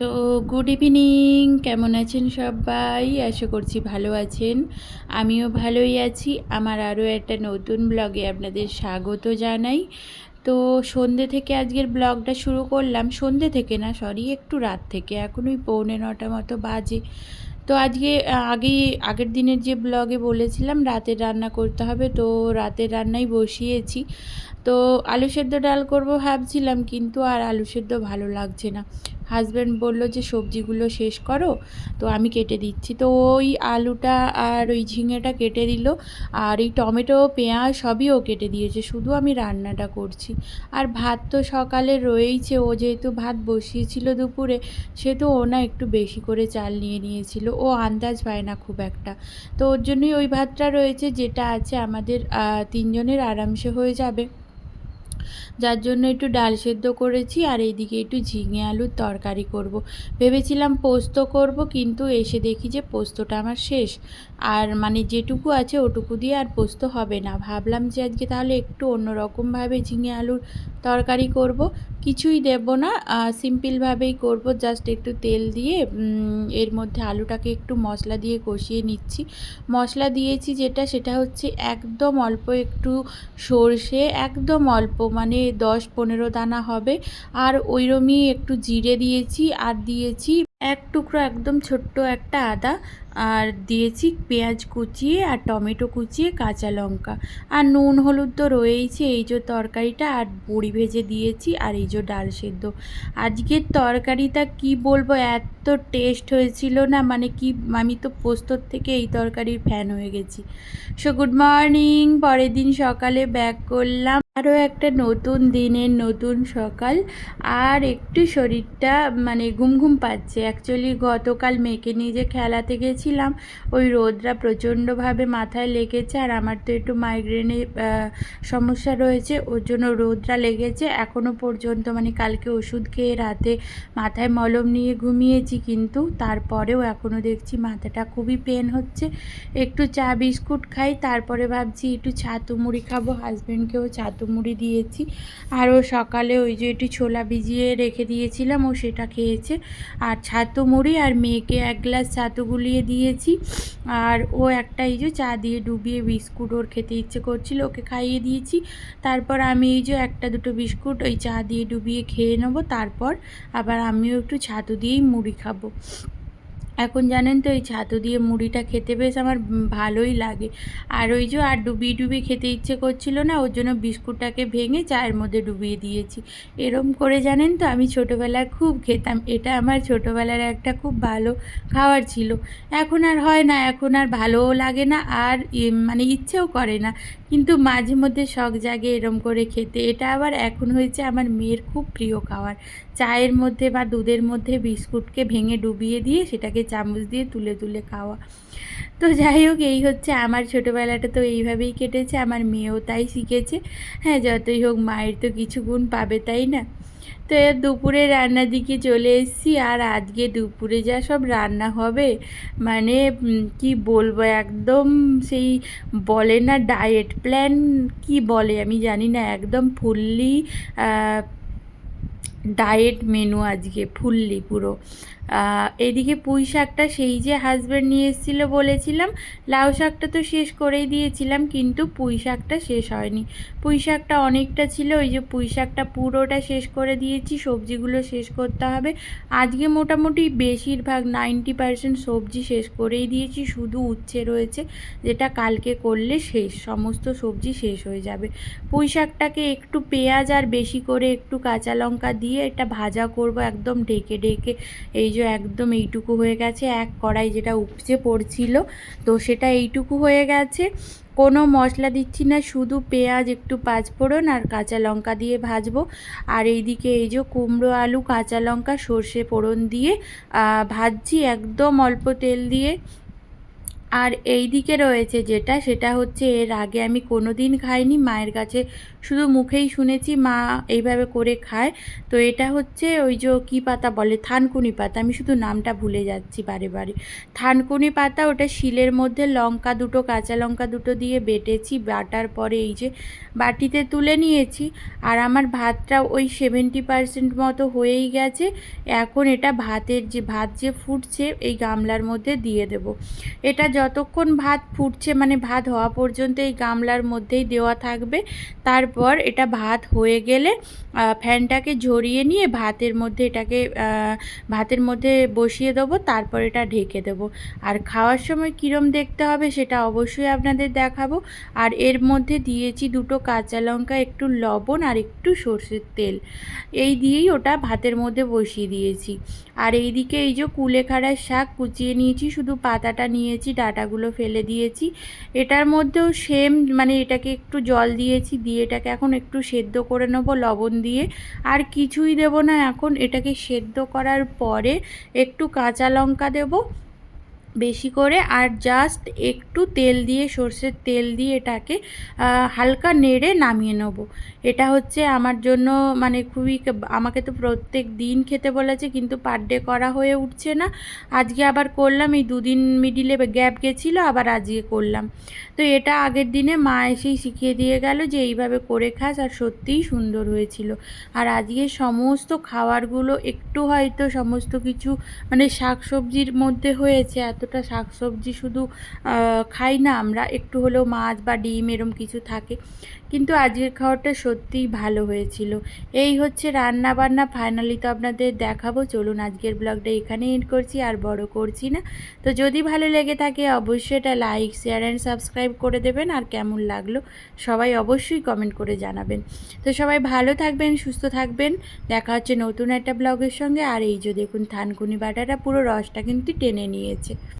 তো good evening, কেমন আছেন সবাই? আশা করছি ভালো আছেন। আমিও ভালোই আছি। আমার আরও একটা নতুন ব্লগে আপনাদের স্বাগত জানাই। তো সন্ধে থেকে আজকের ব্লগটা শুরু করলাম। সন্ধে থেকে না সরি একটু রাত থেকে। এখন ওই পৌনে নটা মতো বাজে। তো আজকে, আগেই, আগের দিনের যে ব্লগে বলেছিলাম, রাতের রান্না করতে হবে। তো রাতের রান্নাই বসিয়েছি। তো আলু সেদ্ধ ডাল করব ভাবছিলাম, কিন্তু আর আলু সেদ্ধ ভালো লাগছে না। হাজব্যান্ড বলল যে, সবজিগুলো শেষ করো। তো আমি কেটে দিচ্ছি। তো ওই আলুটা আর ওই ঝিঙেটা কেটে দিল। আর এই টমেটো, পেঁয়াজ সবই ও কেটে দিয়েছে। শুধু আমি রান্নাটা করছি। আর ভাত তো সকালে রয়েইছে। ও যেহেতু ভাত বসিয়েছিল দুপুরে সেহেতু ও না একটু বেশি করে চাল নিয়ে নিয়েছিল। ও আন্দাজ পায় না খুব একটা। তো ওর জন্যই ওই ভাতটা রয়েছে, যেটা আছে আমাদের তিনজনের আরামসে হয়ে যাবে। যার জন্য একটু ডাল সেদ্ধ করেছি আর এইদিকে একটু ঝিঙে আলুর তরকারি করব। ভেবেছিলাম পোস্ত করব, কিন্তু এসে দেখি যে পোস্তটা আমার শেষ। আর মানে যেটুকু আছে ওটুকু দিয়ে আর পোস্ত হবে না। ভাবলাম যে আজকে তাহলে একটু অন্যরকমভাবে ঝিঙে আলুর তরকারি করব। কিছুই দেব না সিম্পলভাবেই করব। জাস্ট একটু তেল দিয়ে এর মধ্যে আলুটাকে একটু মশলা দিয়ে কষিয়ে নিচ্ছি। মশলা দিয়েছি যেটা, সেটা হচ্ছে একদম অল্প একটু সর্ষে, একদম অল্প মানে দশ পনেরো দানা হবে। আর ওইরমই একটু জিরে দিয়েছি আর দিয়েছি এক টুকরো একদম ছোট্ট একটা আদা। আর দিয়েছি পেঁয়াজ কুচিয়ে আর টমেটো কুচিয়ে কাঁচা লঙ্কা। আর নুন হলুদ তো রয়েইছে, এই যে তরকারিটা আর বড়ি ভেজে দিয়েছি আর এই যে ডাল সেদ্ধ। আজকের তরকারিটা কি বলব, এত টেস্ট হয়েছিল না মানে কি, আমি তো পোস্তর থেকে এই তরকারির ফ্যান হয়ে গেছি। সো গুড মর্নিং পরের দিন সকালে ব্যাক করলাম। আরও একটা নতুন দিনের নতুন সকাল। আর একটু শরীরটা মানে ঘুম ঘুম পাচ্ছে। অ্যাকচুয়ালি গতকাল মেয়েকে নিয়ে যে খেলাতে গেছিলাম, ওই রোদরা প্রচণ্ডভাবে মাথায় লেগেছে। আর আমার তো একটু মাইগ্রেনের সমস্যা রয়েছে, ওর জন্য রোদরা লেগেছে। এখনও পর্যন্ত মানে কালকে ওষুধ খেয়ে রাতে মাথায় মলম নিয়ে ঘুমিয়েছি, কিন্তু তারপরেও এখনও দেখছি মাথাটা খুবই পেন হচ্ছে। একটু চা বিস্কুট খাই, তারপরে ভাবছি একটু ছাতু মুড়ি খাব। হাজব্যান্ডকেও ছাতু মুড়ি দিয়েছি। আর ও সকালে ওই যে একটু ছোলা ভিজিয়ে রেখে দিয়েছিলাম, ও সেটা খেয়েছে। আর ছাতু মুড়ি আর মেয়েকে এক গ্লাস ছাতু গুলিয়ে দিয়েছি। আর ও একটা এই যে চা দিয়ে ডুবিয়ে বিস্কুট ওর খেতে ইচ্ছে করছিল, ওকে খাইয়ে দিয়েছি। তারপর আমি এই যে একটা দুটো বিস্কুট ওই চা দিয়ে ডুবিয়ে খেয়ে নেব, তারপর আবার আমিও একটু ছাতু দিয়েই মুড়ি খাব। এখন জানেন তো এই ছাতু দিয়ে মুড়িটা খেতে বেশ আমার ভালোই লাগে। আর ওই যে, আর ডুবিয়ে ডুবিয়ে খেতে ইচ্ছে করছিল না, ওর জন্য বিস্কুটটাকে ভেঙে চায়ের মধ্যে ডুবিয়ে দিয়েছি। এরম করে জানেন তো, আমি ছোটোবেলায় খুব খেতাম। এটা আমার ছোটোবেলার একটা খুব ভালো খাবার ছিল। এখন আর হয় না, এখন আর ভালোও লাগে না, আর মানে ইচ্ছেও করে না। কিন্তু মাঝে মধ্যে শখ জাগে এরম করে খেতে। এটা আবার এখন হয়েছে আমার মেয়ের খুব প্রিয় খাবার চায়ের মধ্যে বা দুধের মধ্যে বিস্কুটকে ভেঙে ডুবিয়ে দিয়ে সেটাকে চামচ দিয়ে তুলে তুলে খাওয়া। তো যাই হোক, এই হচ্ছে আমার ছোটোবেলাটা তো এইভাবেই কেটেছে, আমার মেয়েও তাই শিখেছে। হ্যাঁ যতই হোক, মায়ের তো কিছু গুণ পাবে, তাই না? তো দুপুরে রান্নার দিকে চলে এসেছি, আর আজকে দুপুরে যা সব রান্না হবে মানে কি বলব, একদম সেই বলে না ডায়েট প্ল্যান, কি বলে আমি জানি না, একদম ফুললি ডায়েট মেনু আজকে, ফুললি পুরো। এদিকে পুঁই শাকটা সেই যে হাজব্যান্ড নিয়ে এসেছিল বলেছিলাম, লাউ শাকটা তো শেষ করেই দিয়েছিলাম, কিন্তু পুঁই শাকটা শেষ হয়নি। পুঁই শাকটা অনেকটা ছিল, ওই যে পুঁই শাকটা পুরোটা শেষ করে দিয়েছি, সবজিগুলো শেষ করতে হবে। আজকে মোটামুটি বেশিরভাগ নাইনটি পারসেন্ট সবজি শেষ করেই দিয়েছি, শুধু উচ্ছে রয়েছে, যেটা কালকে করলে শেষ, সমস্ত সবজি শেষ হয়ে যাবে। পুঁই শাকটাকে একটু পেঁয়াজ আর বেশি করে একটু কাঁচা লঙ্কা দিয়ে এটা ভাজা করব, একদম ঢেকে ঢেকে, এই যে একদম এইটুকু হয়ে গেছে, এক কড়াই যেটা উপচে পড়ছিল, তো সেটা এইটুকু হয়ে গেছে। কোনো মশলা দিচ্ছি না, শুধু পেঁয়াজ, একটু পাঁচফোড়ন আর কাঁচা লঙ্কা দিয়ে ভাজবো। আর এইদিকে এই যে কুমড়ো আলু, কাঁচা লঙ্কা, সর্ষে ফোড়ন দিয়ে ভাজছি একদম অল্প তেল দিয়ে। আর এই দিকে রয়েছে যেটা, সেটা হচ্ছে এর আগে আমি কোনো দিন খাইনি, মায়ের কাছে শুধু মুখেই শুনেছি, মা এইভাবে করে খায়। তো এটা হচ্ছে ওই যে কী পাতা বলে, থানকুনি পাতা। আমি শুধু নামটা ভুলে যাচ্ছি বারে বারে। থানকুনি পাতা ওটা শিলের মধ্যে লঙ্কা দুটো, কাঁচা লঙ্কা দুটো দিয়ে বেটেছি। বাটার পরে এই যে বাটিতে তুলে নিয়েছি। আর আমার ভাতটা ওই সেভেন্টি পারসেন্ট মতো হয়েই গেছে। এখন এটা ভাতের যে, ভাত যে ফুটছে এই গামলার মধ্যে দিয়ে দেব। এটা যতক্ষণ ভাত ফুটছে মানে ভাত হওয়া পর্যন্ত এই গামলার মধ্যেই দেওয়া থাকবে। তারপর এটা ভাত হয়ে গেলে ফ্যানটাকে ঝরিয়ে নিয়ে ভাতের মধ্যে এটাকে ভাতের মধ্যে বসিয়ে দেবো, তারপর এটা ঢেকে দেবো। আর খাওয়ার সময় কীরম দেখতে হবে সেটা অবশ্যই আপনাদের দেখাবো। আর এর মধ্যে দিয়েছি দুটো কাঁচা লঙ্কা, একটু লবণ আর একটু সর্ষের তেল। এই দিয়েই ওটা ভাতের মধ্যে বসিয়ে দিয়েছি। আর এইদিকে এই যে কুলেখাড়ার শাক কুচিয়ে নিয়েছি, শুধু পাতাটা নিয়েছি, ডাটাগুলো ফেলে দিয়েছি। এটার মধ্যেও সেম মানে এটাকে একটু জল দিয়েছি, দিয়ে এটাকে এখন একটু সেদ্ধ করে নেব লবণ দিয়ে। আর কিছুই দেব না এখন, এটাকে সেদ্ধ করার পরে একটু কাঁচা লঙ্কা দেবো। বেশি করে আর জাস্ট একটু তেল দিয়ে, সর্ষের তেল দিয়ে এটাকে হালকা নেড়ে নামিয়ে নেব। এটা হচ্ছে আমার জন্য মানে খুবই আমাকে তো প্রত্যেক দিন খেতে বলেছে কিন্তু পার ডে করা হয়ে উঠছে না। আজকে আবার করলাম, এই দুদিন মিডিলে গ্যাপ গেছিল, আবার আজকে করলাম। তো এটা আগের দিনে মা এসেই শিখিয়ে দিয়ে গেল যে এইভাবে করে খাস আর সত্যিই সুন্দর হয়েছিল। আর আজকে সমস্ত খাবারগুলো একটু হয়তো সমস্ত কিছু মানে শাক সবজির মধ্যে হয়েছে এতটা শাক সবজি শুধু খাই না, আমরা একটু হলেও মাছ বা ডিম এরম কিছু থাকে। কিন্তু আজকের খাবারটা সত্যিই ভালো হয়েছিল। এই হচ্ছে রান্না বান্না ফাইনালি তো আপনাদের দেখাবো। চলুন আজকের ব্লগটা এখানে এন্ড করছি, আর বড় করছি না। তো যদি ভালো লেগে থাকে, অবশ্যই এটা লাইক শেয়ার অ্যান্ড সাবস্ক্রাইব করে দেবেন। আর কেমন লাগল, সবাই অবশ্যই কমেন্ট করে জানাবেন। তো সবাই ভালো থাকবেন, সুস্থ থাকবেন। দেখা হচ্ছে নতুন একটা ব্লগের সঙ্গে। আর এই যে দেখুন, থানকুনি বাটাটা পুরো রসটা কিন্তু টেনে নিয়েছে।